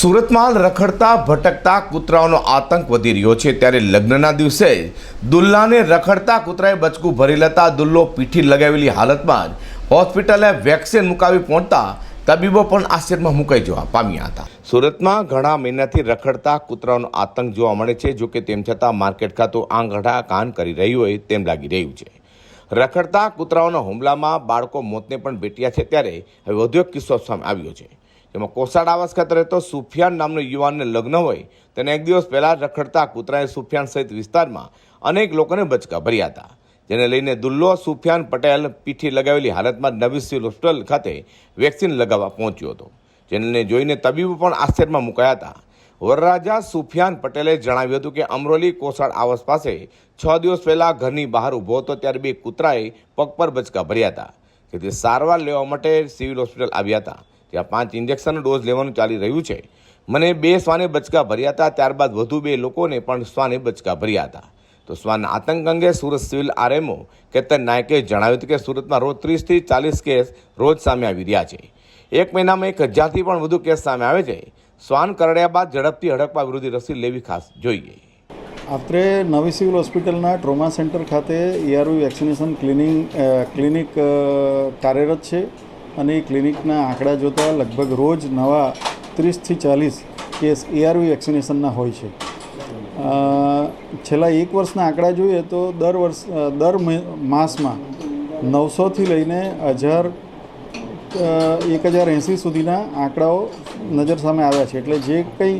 સુરતમાં રખડતા, ભટકતા કૂતરાઓનો આતંક વધી રહ્યો છે. ત્યારે લગ્નના દિવસે જ દુલ્લાને રખડતા કૂતરાએ બચકું ભરી લેતા દુલ્લો પીઠી લગાવેલી હાલતમાં જ હોસ્પિટલે વેક્સિન મુકાવી પહોંચતા તબીબો પણ આશ્ચર્યમાં મુકાઈ જવા પામ્યા હતા. સુરતમાં ઘણા મહિનાથી રખડતા કૂતરાઓનો આતંક જોવા મળે છે. જોકે તેમ છતાં માર્કેટ ખાતું આંગળા કાન કરી રહ્યું હોય તેમ લાગી રહ્યું છે. રખડતા કૂતરાઓના હુમલામાં બાળકો મોતને પણ ભેટ્યા છે. ત્યારે હવે વધુ એક કિસ્સો સામે આવ્યો છે. જેમાં કોસાડ આવાસ ખાતે રહેતો સુફિયાન નામનો યુવાનને લગ્ન હોય, તેને એક દિવસ પહેલાં રખડતા કૂતરાએ સુફિયાન સહિત વિસ્તારમાં અનેક લોકોને બચકા ભર્યા હતા. જેને લઈને દુલ્લો સુફિયાન પટેલ પીઠી લગાવેલી હાલતમાં નવી સિવિલ હોસ્પિટલ ખાતે વેક્સિન લગાવવા પહોંચ્યો હતો. જેને જોઈને તબીબો પણ આશ્ચર્યમાં મુકાયા હતા. વરરાજા સુફિયાન પટેલે જણાવ્યું હતું કે અમરોલી કોસાડ આવાસ પાસે છ દિવસ પહેલાં ઘરની બહાર ઊભો હતો, ત્યારે બે કૂતરાએ પગ પર બચકા ભર્યા હતા. જેથી સારવાર લેવા માટે સિવિલ હોસ્પિટલ આવ્યા હતા. ત્યાં પાંચ ઇન્જેક્શનનો ડોઝ લેવાનું ચાલી રહ્યું છે. મને બે શ્વાને બચકા ભર્યા હતા, ત્યારબાદ વધુ બે લોકોને પણ શ્વાને બચકા ભર્યા હતા. તો શ્વાનના આતંક અંગે સુરત સિવિલ આરએમઓ કેતન નાયકે જણાવ્યું હતું કે સુરતમાં રોજ ત્રીસથી ચાલીસ કેસ રોજ સામે આવી રહ્યા છે. એક મહિનામાં એક હજારથી પણ વધુ કેસ સામે આવે છે. શ્વાન કરડ્યા બાદ ઝડપથી હડકવા વિરોધી રસી લેવી ખાસ જોઈએ. આપણે નવી સિવિલ હોસ્પિટલના ટ્રોમા સેન્ટર ખાતે ઈઆરવી વેક્સિનેશન ક્લિનિક ક્લિનિક કાર્યરત છે. અને એ ક્લિનિકના આંકડા જોતાં લગભગ રોજ નવા ત્રીસથી ચાલીસ કેસ એઆરવી વેક્સિનેશનના હોય છે. છેલ્લા એક વર્ષના આંકડા જોઈએ તો દર વર્ષ દર માસમાં નવસોથી લઈને હજાર એક હજાર એંસી સુધીના આંકડાઓ નજર સામે આવ્યા છે. એટલે જે કંઈ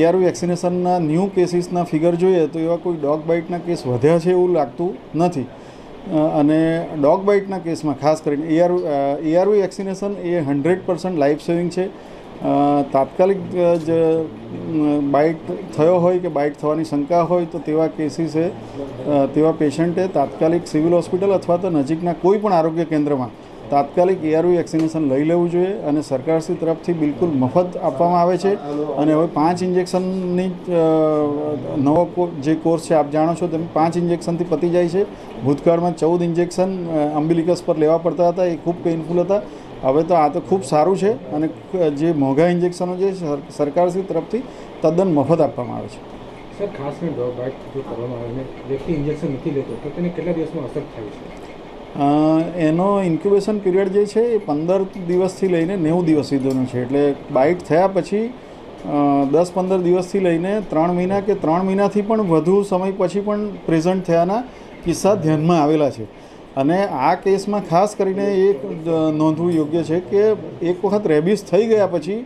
એઆરવી વેક્સિનેશનના ન્યૂ કેસીસના ફિગર જોઈએ તો એવા કોઈ ડોગ બાઇટના કેસ વધ્યા છે એવું લાગતું નથી. અને ડોગ બાઇટના કેસમાં ખાસ કરીને એઆર એઆરવી વેક્સિનેશન એ હંડ્રેડ પર્સન્ટ લાઈફ સેવિંગ છે. તાત્કાલિક જ બાઇટ થયો હોય કે બાઇટ થવાની શંકા હોય તો તેવા કેસીસે તેવા પેશન્ટે તાત્કાલિક સિવિલ હોસ્પિટલ અથવા તો નજીકના કોઈ પણ આરોગ્ય કેન્દ્રમાં તાત્કાલિક એઆરવી વેક્સિનેશન લઈ લેવું જોઈએ અને સરકારશ્રી તરફથી બિલકુલ મફત આપવામાં આવે છે. અને હવે પાંચ ઇન્જેક્શનની નવો જે કોર્સ છે, આપ જાણો છો તેમ પાંચ ઇન્જેક્શનથી પતી જાય છે. ભૂતકાળમાં ચૌદ ઇન્જેક્શન અમ્બિલિકસ પર લેવા પડતા હતા, એ ખૂબ પેઇનફુલ હતા. હવે તો આ તો ખૂબ સારું છે અને જે મોંઘા ઇન્જેક્શનો છે સરકારશ્રી તરફથી તદ્દન મફત આપવામાં આવે છે. સર, ખાસ કરીને કરવામાં આવે વ્યક્તિ ઇન્જેક્શન નથી લેતો, તો તેને કેટલા દિવસમાં અસર થાય છે? એનો ઇન્ક્યુબેશન પીરિયડ જે છે એ પંદર દિવસથી લઈને નેવું દિવસ સુધીનો છે. એટલે બાઇટ થયા પછી દસ પંદર દિવસથી લઈને ત્રણ મહિના કે ત્રણ મહિનાથી પણ વધુ સમય પછી પણ પ્રેઝન્ટ થયાના કિસ્સા ધ્યાનમાં આવેલા છે. અને આ કેસમાં ખાસ કરીને એ નોંધવું યોગ્ય છે કે એક વખત રેબિસ થઈ ગયા પછી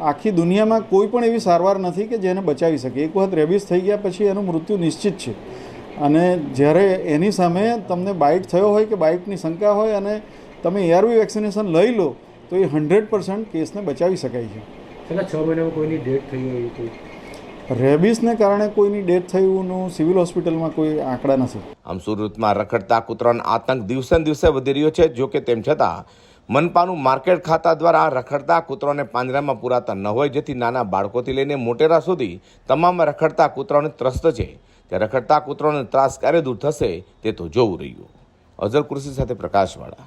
આખી દુનિયામાં કોઈ પણ એવી સારવાર નથી કે જેને બચાવી શકે. એક વખત રેબિસ થઈ ગયા પછી એનું મૃત્યુ નિશ્ચિત છે. અને જ્યારે એની સામે તમને બાઇટ થયો હોય કે બાઇટની શંકા હોય અને તમે એઆરવી વેક્સિનેશન લઈ લો તો એ હંડ્રેડ પર્સન્ટ કેસને બચાવી શકાય છે. છેલ્લા છ મહિનામાં કોઈની ડેથ થઈ હોય તો રેબિસને કારણે કોઈની ડેથ થયુંનું સિવિલ હોસ્પિટલમાં કોઈ આંકડા નથી. આમ સુરતમાં રખડતા કૂતરાનો આતંક દિવસે દિવસે વધી રહ્યો છે. જો કે તેમ છતાં મનપાનું માર્કેટ ખાતા દ્વારા રખડતા કૂતરાને પાંજરામાં પુરાતા ન હોય જેથી નાના બાળકોથી લઈને મોટેરા સુધી તમામ રખડતા કૂતરાઓને ત્રસ્ત છે. તે રખડતા કૂતરોને ત્રાસ ક્યારે દૂર થશે તે તો જોવું રહ્યું. અઝર કૃષિ સાથે પ્રકાશવાળા.